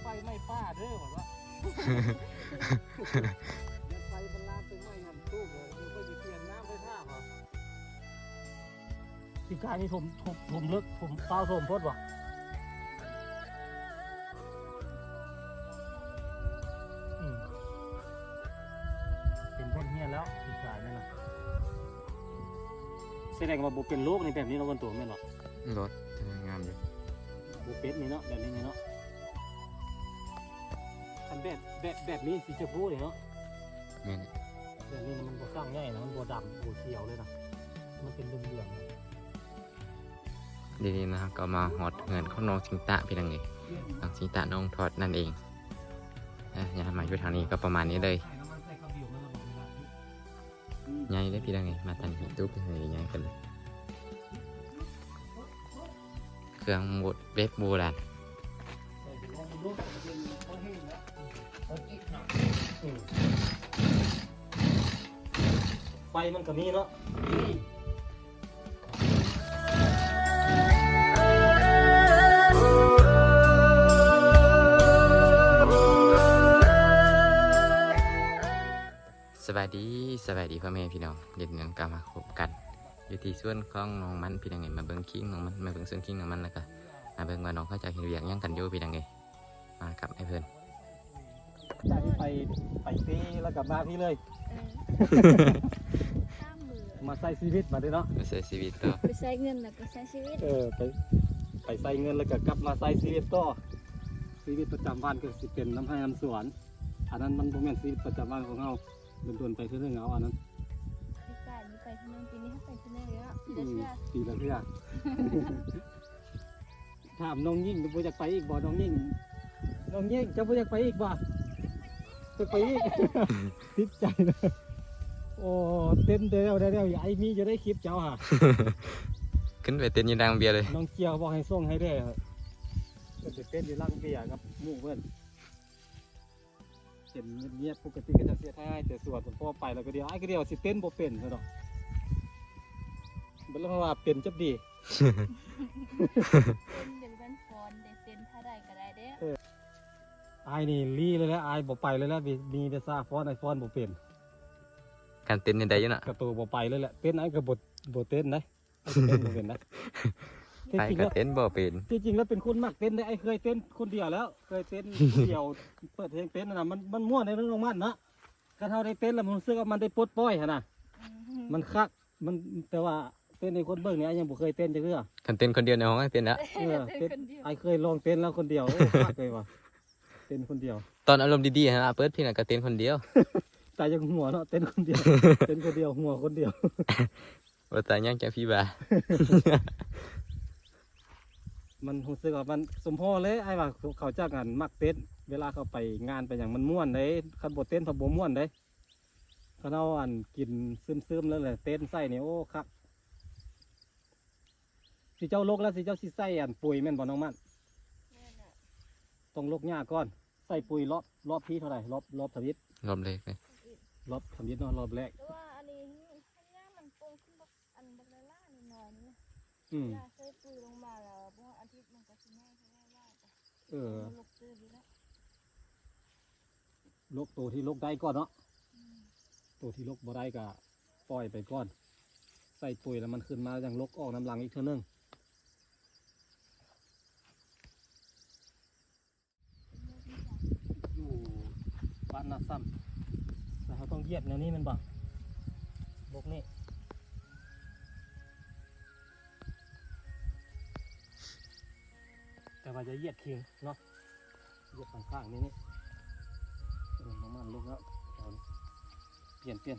ไฟไม่ป้าเด้อบอกว่ายันไฟมันลามไปไหม้หันตู้เลยคือเพื่อจะเปลี่ยนน้ำไปท่าบ่สิกายนี่ผมผมผมเลิกผมเปล่าสมพดว่ะอืมเป็นคนเฮียนแล้วสิกายนั่นน่ะแสดงว่าบุเป็นโรคในแบบนี้เราะวันตัวแม่นหรอรถงามอยู่บุเป็ดนี่เนาะแบบนี้นี่เนาะ คันแบบแบบแบบนี้สีชมพูเลยเนาะแม่นแบบนี้มันบ่สร้างง่ายนะมันบ่ดำบ่เขียวเลยนะมันเป็นเหลืองๆเลยดีนี้นะครับก็มาหอดเงินของน้องสิงตะพี่นังไงน้องสิงตะน้องทอดนั่นเองนะยามาอยู่ทางนี้ก็ประมาณนี้เลยใส่น้ำมันใส่ข้าวบิวมันก็บอกเวลาใหญ่ได้อพี่นังไงมาตันหินตุ๊บเลยใหญ่กันเลยเครื่องหมดเว็บโบราณใส่ อืมไฟมันก็มีเนาะสวัสดีสวัสดีพ่อแม่พี่น้องเย็นนี้กลับมาพบกัน อยู่ที่ส่วนของน้องมันพี่นังไงมาเบิ่งคิงน้องมันมาเบิ่งส่วนคิงน้องมันแล้วก็มาเบิ่งว่าน้องเขาจะเห็นเวียกหยังกันอยู่พี่นังไงมากับไอ้เพื่อน จากที่ไปไปตีแล้วกลับมาพี่เลย เออข้ามมือมาใส่ชีวิตมาด้วยเนาะ มาใช้ชีวิตต่อไปใช้เงินแล้วก็ใช้ชีวิตเออไปไปใส่เงินแล้วก็กลับมาใส่ชีวิตต่อชีวิตประจำวันก็สิเป็นน้ำให้น้ำสวน อันนั้นมันบ่แม่นชีวิตประจำวันของเราโดนๆไปเรื่อยๆเอาอันนั้นพี่กายนี่ไปที่นั่นปีนี้เขาไปที่นั่นเลยอะอืเดี๋ยวมเชื่อปีละเทื่อถามน้องยิ่งบ่อยากไปอีกบ่น้องยิ่งน้องยิ่งจะบ่อยากไปอีกบ่ จะไปอีก ติดใจนะโอ้เต้นเดียวเดียวอย่าไอ้มีจะได้คลิปเจ้าห่ะ ขึ้นไปเต้นอยีดังเบียร์เลย น้องเกียวบอกให้ส่งให้ได้ครับเพิ่นไปเต้นอยู่ล่างเบียร์ครับหมู่เพื่อนเห็นเงียบๆปกติก็จะเสียท่ายแต่ส่วนผมพ่อไปแล้วก็เดียวไอ้ก็เดียวสิเต้นบ่เป็นซะดอกเบิ่งแล้วว่าเป็นจับดี เป็นเดี๋ยวเป็นฟอนเดี๋ยวเซ็นถ้าได้ก็ได้เด้อ ไอ้นี่ลีเลยแล้วไอ้บ่ไปเลยแล้วมีมีแต่ซาฟอนไอฟอนบ่เป็นการเต้นในใดอยู่น่ะกระตูบ่ไปเลยแหละเต้นไอ้ก็บ่บ่เต้นนะไอ้ก็เต้นบ่เป็นนะที่ไปจริงก็แล้วเต้นบ่เป็นที่จริงแล้วเป็นคนมักเต้นได้ไอ้เคยเต้นคนเดียวแล้ว เคยเต้นคนเดียวเปิดเพลงเต้นนั่นน่ะมันมันม่วนในเรื่องของมันเนาะการเฮาได้เต้นแล้วมันรู้สึกว่ามันได้ปลดปล่อยหั่นน่ะอืมมันคักมันแต่ว่าเต้นในคนเบิ่งเนี่ยไอ้ยังบ่เคยเต้นจักเทื่อกันเต้นคนเดียวในห้องก็เต้นละเออเต้เต้นนคนเดียวไอ้เคยลองเต้นแล้วคนเดียวโอ้คักเลยว่ะเต้นคนเดียว ตอนอารมณ์ดีๆฮะเปิดเพลงน่ะก็เต้นคนเดียว ตายยังหัวเนาะเต้นคนเดียว เต้นคนเดียวหัวคนเดียวว่าแต่ยังจะพี่บา มันรู้สึกว่ามันสมพอเลยไอ้ว่าเขาจ้างงานมักเต้นเวลาเขาไปงานไปอย่างมันม่วนเด้คันบ่เต้นถ้าบ่ม่วนเด้เขาเอาอันกินซึมๆแล้วแหละเต้นใส่นี่โอ้คักสิเจ้าลกแล้วสิเจ้าสิใส่อันปุ๋ยแม่นบ่น้องมันแม่น่ะต้องลกหญ้าก่อน ใส่ปุ๋ยรอบรอบที่เท่าไหร่รอบรอบทวิตรอบเล็กเลยรอบทวิตเนาะรอบแรกแต่ว่าอันนี้อันนี้มันโป่งขึ้นบักอันบักละล่านิดหน่อยนี่อืมถ้าใส่ปุ๋ยลงมาแล้วเพราะอาทิตย์มันก็สิง่ายสิง่ายว่าจ้ะเออมันลกตื้อดีแล้วลกตัวที่ลกได้ก่อนเนาะอืมตัวที่ลกบ่ได้ก็ปล่อยไปก่อน ใส่ปุ๋ยแล้วมันขึ้นมาอย่างลกออกน้ำหลังอีกเท่านึงอยู่บ้า นนาซ้ำแต่เขาต้องเหยียบแนวนี้มันบ่ลกนี่แต่ว่าจะเหยียบเคียงเนาะเหยียบข้างๆนี่นี่น้ำมันลกแล้วเอาเปลี่ยนเปลี่ยน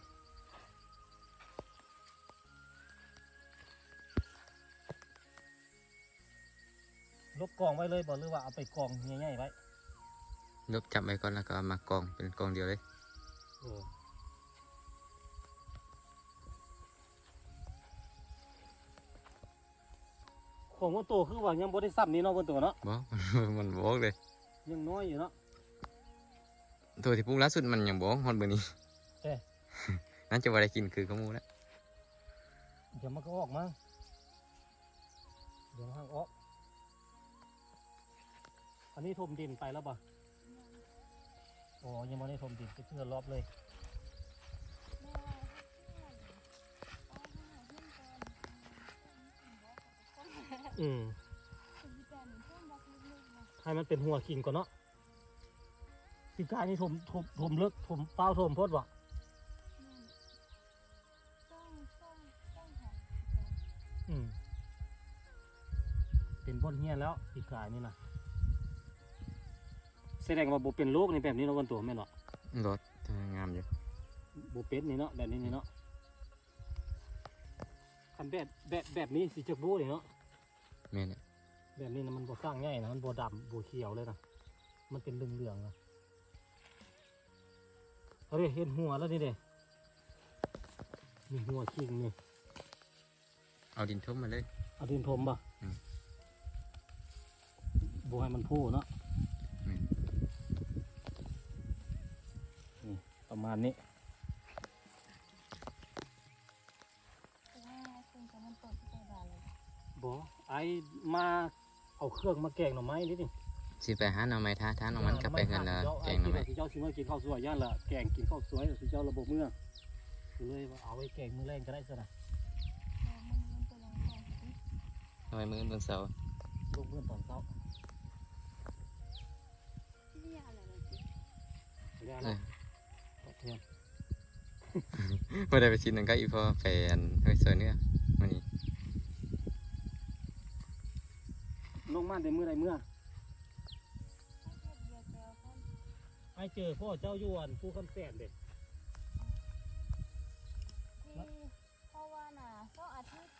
ลบกองไว้เลยบอกหรือว่าเอาไปกองง่ายๆไว้ ยกจับไว้ก่อนแล้วก็เอามากองเป็นกองเดียวเลยเออของบนตัวคือว่ายังบ่ได้ซ้ำนี่เนาะบนตัวเนาะบอกมันบอกเลย ยังน้อยอยู่เนาะ ตัวที่ปรุงล่าสุดมันยังบอกฮอดเบอร์นี้เอ๊ะนั่นจะว่าได้กินคือขโมูแล้วเดี๋ยวมันก็ออกมาเดี๋ยวมันออกนี้ถมดินไปแล้วบ่โอ้ยังไม่ได้ถมดินไปเชื่อรอบเลยแม่ว่าให้เพื่อนเอาให้หาเพื่อนก่อนอืมคือมีแต่หนึ่งเพื่อนรักลึกๆนะให้มันเป็นหัวกิ่งก่อนเนาะปีกายนี่ถมถมถมเลิกถมเป้าถมโพดบ่แม่ต้องต้องต้องหาอืม เป็นบนเฮียนแล้วปีกายนี่นะ แสดงว่าโบเป็นโรคในแบบนี้เนาะวันตัวแม่นเนาะรถงามอยู่โบเป็นนี่เนาะแบบนี้นี่เนาะคันแบบแบบแบบนี้สิจักโบเลยเนาะแม่นอะแบบนี้นะมันบ่สร้างง่ายนะมันบ่ดำบ่เขียวเลยนะมันเป็นเหลืองๆนะเอาดิเห็นหัวแล้วนี่เด้นี่หัวคิงนี่เอาดินทุ่มมาเลย เอาดินถมป่ะอืมบ่ให้มันพูเนาะ ประมาณนี้แต่ว่าคุณจะมันตกที่ใจบานเลยบ่ไอ้มาเอาเครื่องมาแกงหน่อไม้นิดนึงสิไปหาหน่อไม้ท้าท้าน้องมันกลับไปกันละแกงหน่อไม้สิเจ้าสิมากินข้าวสวยย่านละแกงกินข้าวสวยสิเจ้าระบบเมืองก็เลยว่าเอาไว้แกงมื้อแรงก็ได้ซะนะแล้วมันมันตัวลงลงที่ทำไมมือเบิ่งเสาลงเพื่อนตอนเช้าที่นี่อะไรนะจิ เรียกเอนะอเพื่อนบ่ได้ไปชินนั่นก็อีพอไปอันเฮ้ยสวยเนื้อมื้อนี้ลงมาได้มื้อใดมื้อให้เฮ็ดเดียวเดียวกันไอ้เจอพ่อเจ้าอยู่อันผู้คำแสนเด็ดที่เพราะว่าน่ะเสาร์อาทิตย์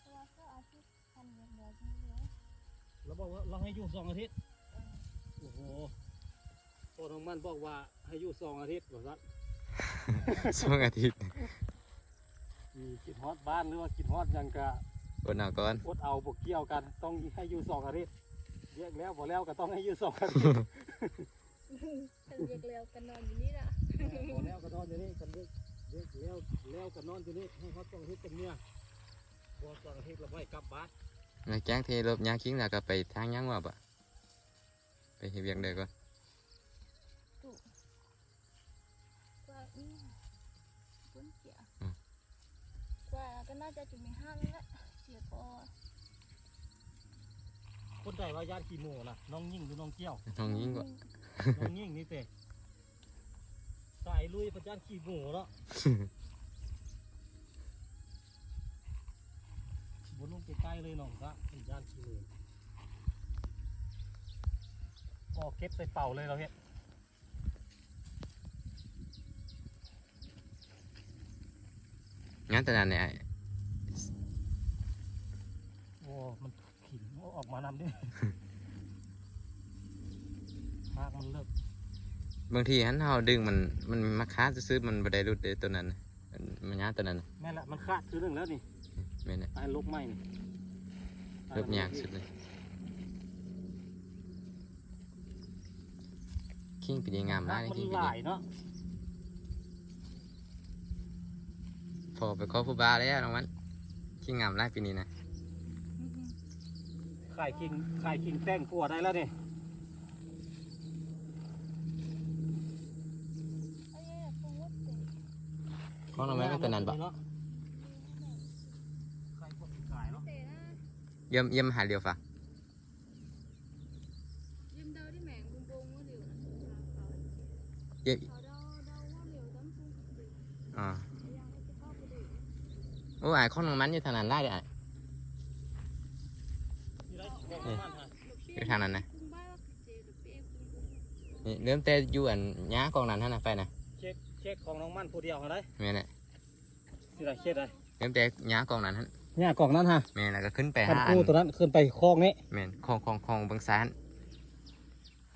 เพราะว่าเสาร์อาทิตย์ทำเดียวเดียวที่เหลือเราบอกว่าเราให้อยู่สองอาทิตย์โอ้โห พ่อทองมันบอกว่าให้อยู่สองอาทิตย์บอกว่าสองอาทิตย์มีกินฮอดบ้านหรือว่ากินฮอดหยังกะอดเอาก่อนอดเอาบกเกี่ยวกัน ต้องให้อยู่สองอาทิตย์เรียกแล้วพอแล้วก็ต้องให้อยู่สองอาทิตย์กันเรียกเร็วกันนอนอยู่นี่ละพอแล้วก็นอนอยู่นี่กันเรียกเรียกแล้วแล้วก็นอนอยู่นี่ให้ฮอดสองอาทิตย์เป็นเมียพอสองอาทิตย์เราไม่กลับบ้านแล้วแจ้งเทรบยาคิงแล้วก็ไปทางยังว่าบ่ไปเฮ็ดเวียกเด้อก่อน ว่าอืมปุ้นเสียกว่าก็น่าจะจุดมีห้าแล้วแหละเสียพอคนใดว่าญาติขี้หมูนะน้องยิ่งหรือน้องเกี้ยว น้องยิงกว่า น้องยิ่งนี่เตะสายลุยพระเจ้าขี้หมูเนาะบนลงไปใกล้เลยน้องครับพระเจ้าขี้หมูก็เก็บใส่เป่าเลยเราเฮ็ด งั้นแต่นั้นเนี่ยโอ้ มันขินเอาออกมานำดิมากมันเลิกบางทีหันเฮาดึงมันมันมาค้าซื้อๆมันบ่ได้รุดเด้ตัวนั้นน่ะมันยาตัวนั้นน่ะแม่นละมันขาดคือเรื่องแล้วนี่แม่นน่ะตายลบไหมนี่ลบยากสุดเลยคิงเป็นยังงามมามากกมันคิงหเป็นลายเนาะ พอไปขอผู้บ้าแล้วน้องมันคิงงามหลายปีนี้นะขายคิงขายคิงแต่งปัวได้แล้วนี่เอ้ยคงว่าเตะของน้องแม่ก็ตัวนั้นบ่ขายพวกขายเนาะเตะนะเยี่ยมเยี่ยมหาเดียวฝากยืมเดาที่แหมงบุ้งบุ้งว่าเดี๋ยวนะเยี่ยมเขาเดาเดาว่าเดี๋ยวต้องพุ่งไปอ่า ยังไม่จะเข้าไปดู โอ้ยของน้องมันอยู่ทางนั้นได้เด้อนี่ได้แบ่งประมาณฮะอยู่ทางนั้นนะพุ่งบ้าว่าเจหรือเป๊ะพุ่งบุ้งนี่เริ่มแต่อยู่อันหญ้ากองนั้นหั่นน่ะไปนะเช็คเช็คของน้องมันผู้เดียวเขาได้แม่นน่ะที่ไรเช็คได้เริ่มแต่หญ้ากองนั้นหั่นเนี่ยกล่องนั้นฮะแม่นแล้วก็ขึ้นไปพันหาอันคู่ตัวนั้นขึ้นไปคลองนี้แม่นของของของเบางซ้ายหั่น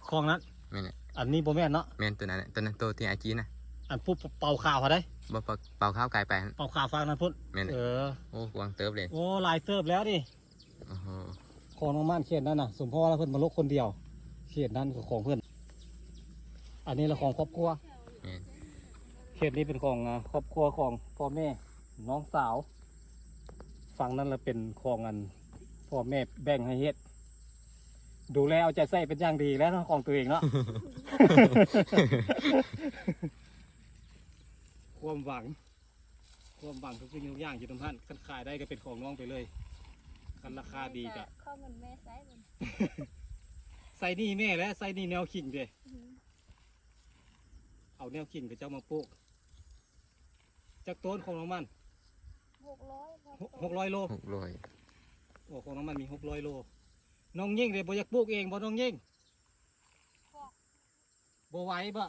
คลองนั้นแม่นน่ะอันนี้โบแม่นเนาะแม่นตัวนั้นน่ะตัวนั้นตัวที่อาจีน่ะอันปุ๊บเป่าข่าวเขาได้ บ่เป่าเป่าข้าวไก่ไปหั่นเป่าข่าวฟังนั้นพุ่นแม่น เอน่ะอโอ้กวางเติบเลยโอ้ลายเติบแล้วดิโอ้โหของน้องมันเขตนั้นน่ะสมพ่อแล้วเพิ่นมาลกคนเดียวเขตนั้นคือของเพื่อนอันนี้ละของครอบครัว แม่นเขตนี้เป็นของอ่าครอบครัวของพ่อแม่น้องสาว ฝั่งนั้นละเป็นของอันพ่อแม่แบ่งให้เฮ็ด ดูแลเอาใจใส่เป็นอย่างดีแล้วเนาะของตัวเองเนาะ ความหวัง ความหวังทุกสิ่งทุกอย่างอยู่ตรงท่านคันขายได้ก็เป็นของน้องไปเลยคันราคาดีกะข้าวเงินแม่ไซส์มันใส่นี่แม่และใส่นี่แนวขิงเด้อืมเอาแนวขิงกับเจ้ามาปลูกจากต้นของน้องมันหกร้อยหกหกร้อยโลหกร้อยโอ้ของน้องมันมีหกร้อยโลน้องยิ่งเลยบ่อยากปลูกเองบ่น้องยิ่งบ่ไหวบ่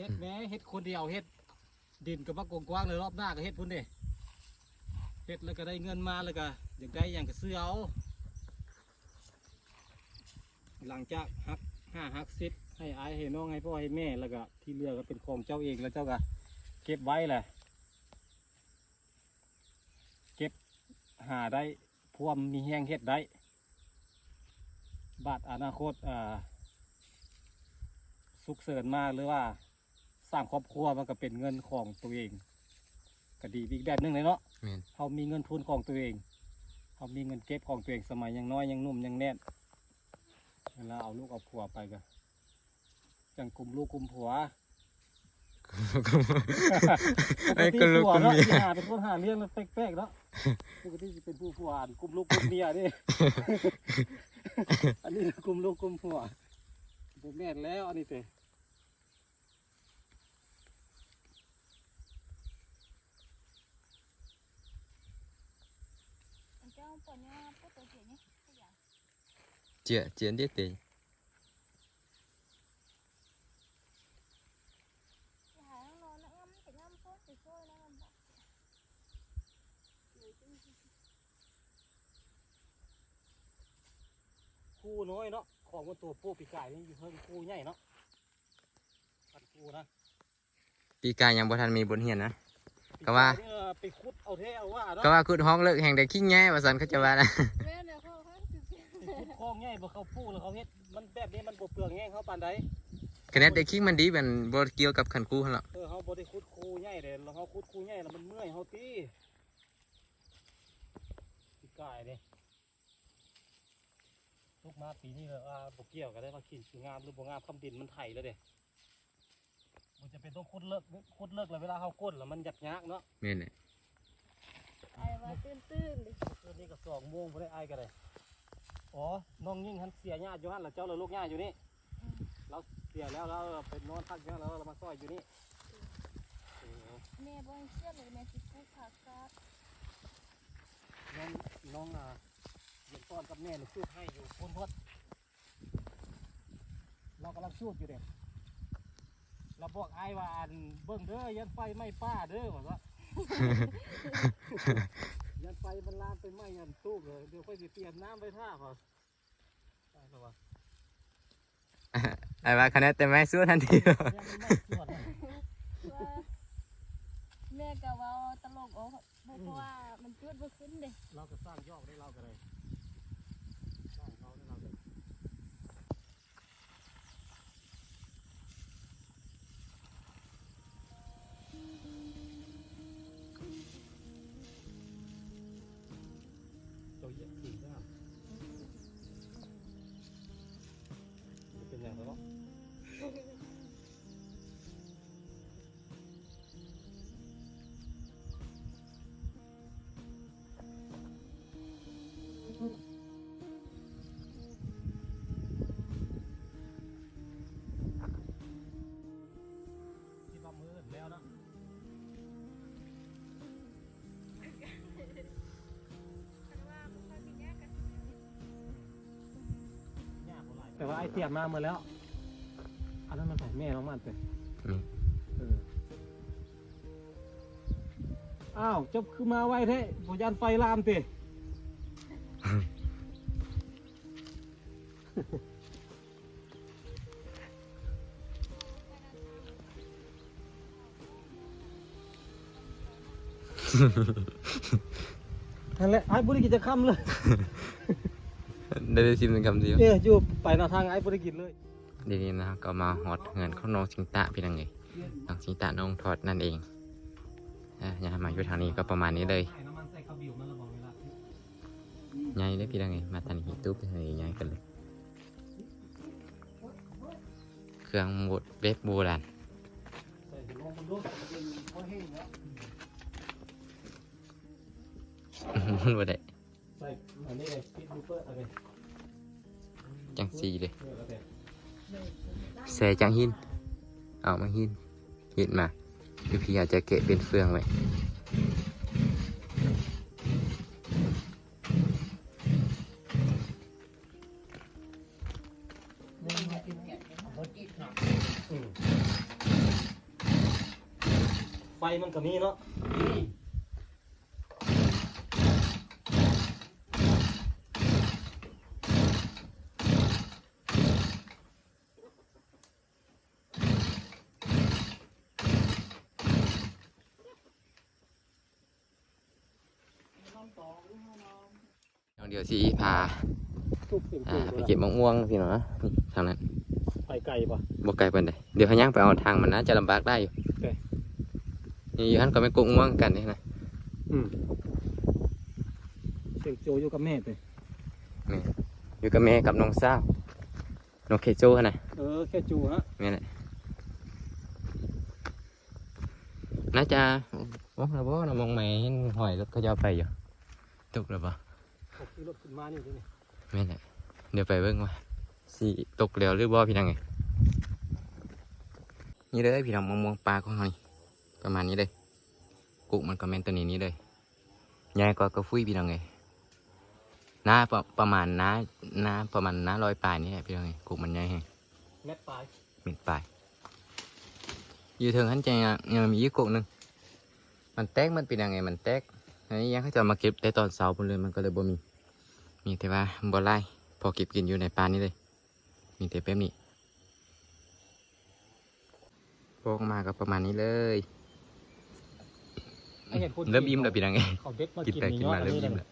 เฮ็ดแม่เฮ็ดคนเดียวเฮ็ดดินกับว่ากว้างๆเลยรอบหน้าก็เฮ็ดพุ่นเด้เฮ็ดแล้วก็ได้เงินมาแล้วก็อยากได้อย่างก็ซื้อเอาหลังจากฮักห้าฮักซิดให้อายให้น้องให้พ่อให้แม่แล้วก็ที่เหลือก็เป็นของเจ้าเองแล้วเจ้าก็เก็บไว้แหละเก็บหาได้พวมมีแห้งเฮ็ดได้ บาทอนาคตอ่าสุกเสริญมากหรือว่า สร้างครอบครัวมันก็เป็นเงินของตัวเองก็ดีอีกแบบหนึงเลยเนาะแม่น เขามีเงินทุนของตัวเองเขามีเงินเก็บของตัวเองสมัยยังน้อยยังหนุ่มยังแน่นเวลาเอาลูกเอาผัวไปก็จังกลุ่มลูกกลุ่มผัวไอ้ก็ลูกปก็ติผัวเนาะเมียสิหาเป็นคนหาเรื่องแล้วแปลกๆเนาะปกติจะเป็นผู้ผัวอันกลุ่มลูกกลุ่มเมียนี่ อันนี้กลุ่มลูกกลุ่มผัวผมแม่นแล้วอันนี้เตะ เจ้าปอนยาปุ๊บตัวเขียนนี่ขยัน เจียเจียนเด็ดเตยหาน้องนอนนะงั้นแต่งั้นปุ๊บจะช่วยนะงั้นบอกเลยจริงคู่น้อยเนาะของมันตัวปูปีกายนี่อยู่เพิ่งคู่ใหญ่เนาะพันคู่นะปีกายยังบ่ทันมีบทเรียนนะก็ว่าปีกยนี่ไปขุดเอาเทเอาว่าเนาะก็ว่าคุดห้องเลิกแห่งแต่ขี้แง่ว่าสันเขาจะว่านะ แม่เนี่ยเขาเขุดคลองใหญ่บ่เขาปูแล้วเขาเฮ็ดมันแบบนี้มันบ่เปลืองแง่เขาปานใดคะแนนแต่ขี้มันดีเป็นบ่เกี่ยวกับขันคูหั่นหรอเออเขาบ่ได้ขุดคูใหญ่เด้แล้วเขาขุดคูใหญ่แล้วมันเมื่อยเขาตีปีกายนี่ลูกมาปีนี้เลยอ่าบ่เกี่ยวกันได้ว่าขินสิงามหรือบ่งามคำดินมันไถแล้วเด้มันจะเป็นต้องขุดเลิกขุดเลิกแล้วเวลาเขาก้นแล้วมันยักยากเนาะแม่นน่ะไอ้ว่าตื้นตื้นๆเลยคืนนี้ก็สองโมงพอได้ไอายกันเลย อ๋อ น้องยิ่งหันเสียญาติอยู่หันแล้วเจ้าเราลูกญาติอยู่นี่ เราเสียแล้วเราไปนอนพักอยู่หันแล้วเรามาซอยอยู่นี่เออแม่บ่ให้เชื่อเลยแม่สิพูดขาดขาดน้องน้องอะเรียนต้อนกับแม่หนูชูดให้อยู่พุ่นพดเรากำลังชูดอยู่เด็เราบอกไอ้ายว่าอันเบิ่งเด้อยันไฟไหม้ป้าเด้อบอกว่า ยันไฟมันลามไปไหม้ยันตู้เลย เดี๋ยวค่อยสิเปลี่ยนน้ำไปท่าพอได้ปะวะไอ้ว่าคะแนนแต่ไม่สู้ทันทียังไม่ไหม้ส่วนนะว่าแม่ก็เว่าตลกโอ้เพราะว่ามันจุดบ่ขึ้นเด้เราก็สร้างยอกได้เราก็เลย แต่ว่าไอเตรียมมาเมื่อแล้วอันนั้นมันใส่แม่น้องมันไปนี่ เอออ้าวเจบคือมาไวแท้บยันไฟลามตินั่นแหละไอ้บุริกิจจะค้ำเลย ได้ชิมเป็นคำเดียวเนี่ยอยู่ไปนอทางไอ้บริกินเลยดีนี่นะก็มาหอดเงินข้าน้องชิงตะพี่นังไงน้องชิงตะน้องทอดนั่นเองอย่ามาอยู่ทางนี้ก็ประมาณนี้เลยยายได้พี่นังเองมาตันหิตุ๊บไางนี้ยกันเลย เครื่องบดเว็บโบราณมันบ่ได้ใส่อันนี้ยคิดดูเปอร์อะไร จังสีเลยเอออะไรแซ่จังหิน เอามาหินหินมาคือพี่อาจจะเกะเป็นเฟืองไว้ไฟมันก็มีเนาะ เดี๋ยวสิพา ทุบเสียง อ่า ๆ ไปเก็บมะม่วงพี่น้องนะนี่ทางนั้นไปไกลป่ะบ่ไกลปานใดเดี๋ยวเขาย่างไปเอาทางมันน่าจะลำบากได้อยู่โอเคนี่อยู่หันก็ไม่กุ้งม่วงกันนี่นะอืมเสียงโจอยู่กับแม่เลยอยู่กับแม่กับน้องสาวน้องเคโจหั่นน่ะเออแค่จูฮะแม่นแหละน่าจะโอ้ระบ่เรามองไม่เห็นหอยรถเขาจะเอาไปอยู่ตกแล้วบ่ผมขี่รถขึ้นมานี่ทีนี่แม่นแหละ เดี๋ยวไปเบิ่งว่าสิตกแล้วหรือบ่พี่น้องไงนี่เลยพี่น้องมะม่วงปลาของเฮานี่ประมาณนี้เลยกุมันก็แม่นตัวนี้นี่เลยใหญ่กว่ากระฟุยพี่น้องไงหน้าประประมาณหน้าหน้าประมาณหน้าลอยปลายนี่แหละพี่น้องไงกุมันใหญ่แฮงแม่ปลายมิดปลายอยู่ถึงหันใจยังยังมีอีกกุหนึ่งมันแตกมันเป็นยังไงมันแตกอันนี้ยังเขาจะเอามาเก็บได้ตอนเช้าพุ่นเลยมันก็เลยบ่มีมีแต่ว่าบ่ไล่ พอเก็บกินอยู่ในปลานี่เลย มีแต่แบบนี้โปกมาก็ประมาณนี้เลยไอเห็นคนเริ่มอิ่มแล้วพี่นังไงเขาเด็ดมากินกินไปกินมาอัเริ่มนี้อิ่มเลแล้ยว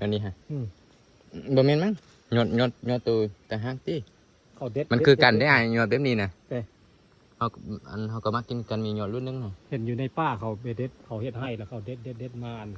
อันนี้ฮะอืมบ่แม่นมั้งยอดยอดยอดตัวแต่ฮักติเขาเด็ดมันคือกันเได้อะยอดแบบนี้นะเอ๊ะเขาก็อันเขาก็มากินกันมียอดรุ่นนึงนะเห็นอยู่ในป้าเขาไปเด็ดเขาเฮ็ดให้แล้วเขาเด็ดเด็ดเด็ดมาอัน